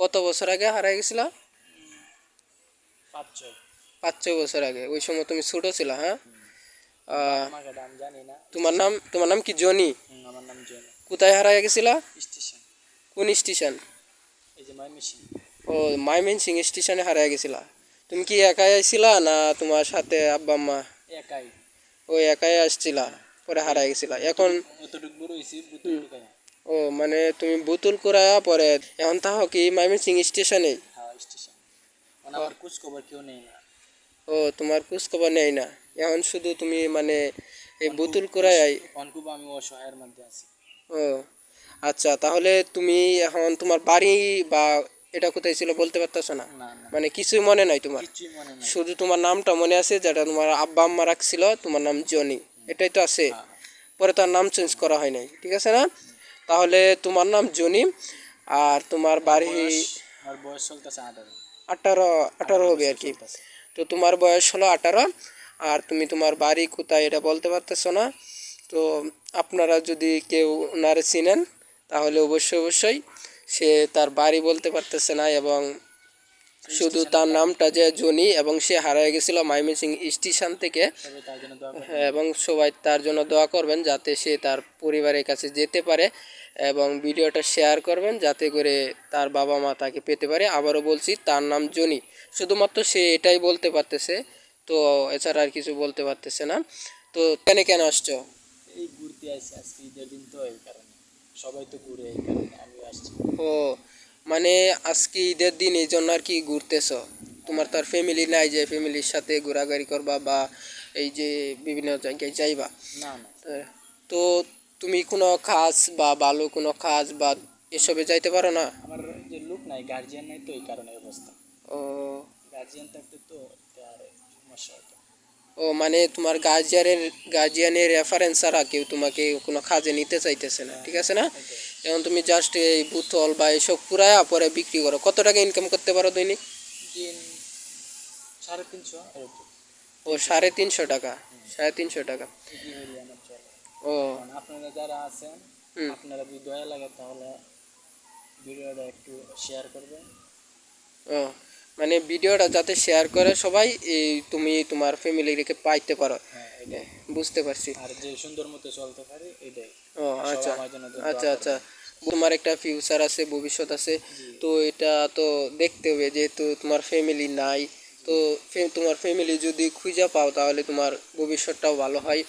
কত বছর আগে হারাই গেছিল? পাঁচ ছয় পাঁচ ছয় বছর আগে ওই সময় তুমি ছোট ছিল হ্যাঁ? তোমার নাম তোমার নাম কি? জনি? আমার নাম জেন। কোথায় হারাই গেছিল? স্টেশন। কোন স্টেশন? এই যে মাই ও মাইমেন সিং স্টেশনে হারাই গেছিল। তুমি কি একাই আইছিলা না তোমার সাথে আব্বা আম্মা? একাই। ও একাই আসছিলা পরে হারাই গেছিলা। এখন অতটুক বড় ও মানে তুমি বুতুল করায়া পরে এখন তাহো কি মাইমেন সিং স্টেশনে হ্যাঁ স্টেশন। মানে আমার খোঁজ খবর কেউ নেই না। ও তোমার খোঁজ খবর নেই না? এখন শুধু তুমি মানে এই বুতুল করাই অনকুব আমি অসহায়ের মধ্যে আছি। ও আচ্ছা তাহলে তুমি এখন তোমার বাড়ি বা এটা কোথায় ছিল বলতে পারতেছো না? মানে কিছুই মনে নাই তোমার? মনে শুধু তোমার নামটা মনে আছে যেটা তোমার আব্বা আম্মা রাখছিল তোমার নাম জনি। এটাই তো আছে। হ্যাঁ। পরে তার নাম চেঞ্জ করা হয় নাই ঠিক আছে না? তাহলে তোমার নাম জনি আর তোমার বাড়ি আমার বয়স চলতেছে আঠারো। আঠারো আঠারো হবে আর কি। তো তোমার বয়স হলো আঠারো আর তুমি তোমার বাড়ি কোথায় এটা বলতে পারতেছো না। তো আপনারা যদি কেউ ওনারে চিনেন তাহলে অবশ্যই অবশ্যই সে তার বাড়ি বলতে পারতেছে না এবং শুধু তার নামটা যে জনি এবং সে হারিয়ে গেছিল মাইমিসিং স্টেশন থেকে। হ্যাঁ, এবং সবাই তার জন্য দোয়া করবেন যাতে সে তার পরিবারের কাছে যেতে পারে এবং ভিডিওটা শেয়ার করবেন যাতে করে তার বাবা মা তাকে পেতে পারে। আবারও বলছি তার নাম জনি। শুধুমাত্র সে এটাই বলতে পারতেছে তো এছাড়া আর কিছু বলতে পারতেছে না। তো কেন কেন আসছো? এই ঘুরতে আসছি আজকে ঈদের দিন তো এই কারণে। সবাই তো ঘুরে এই কারণে আমি আসছি। ও মানে আজকে ঈদের দিন এই জন্য আর কি ঘুরতেছ? তোমার তার ফ্যামিলি নাই যে ফ্যামিলির সাথে ঘোরাঘুরি করবা বা এই যে বিভিন্ন জায়গায় যাইবা? না না। তো তুমি কোনো কাজ বা ভালো কোনো কাজ বা এসবে যাইতে পারো না? আমার যে লোক নাই গার্জিয়ান নাই তো এই কারণে অবস্থা। ও। গার্জিয়ান থাকতে তো আর ও মানে তোমার গার্জিয়ানের গার্জিয়ানের রেফারেন্স ছাড়া কেউ তোমাকে কোনো কাজে নিতে চাইতেছে না ঠিক আছে না? যেমন তুমি জাস্ট এই বুতল বা এসব পুরায়া পরে বিক্রি করো কত টাকা ইনকাম করতে পারো দৈনিক? দিন সাড়ে তিনশো। ও সাড়ে তিনশো টাকা সাড়ে তিনশো টাকা। ও। আপনারা যারা আছেন আপনারা যদি দয়া লাগে তাহলে ভিডিওটা একটু শেয়ার করবেন। ও। মানে ভিডিওটা যাতে শেয়ার করে সবাই এই তুমি তোমার ফ্যামিলিকে পাইতে পারো। হ্যাঁ বুঝতে পারছি। আর যে সুন্দর মতো চলতে পারে এটাই। ও আচ্ছা। আচ্ছা আচ্ছা। তোমার একটা ফিউচার আছে ভবিষ্যৎ আছে। তো এটা তো দেখতে হবে যেহেতু তোমার ফ্যামিলি নাই তো তোমার ফ্যামিলি যদি খুঁজে পাও তাহলে তোমার ভবিষ্যৎটাও ভালো হয়।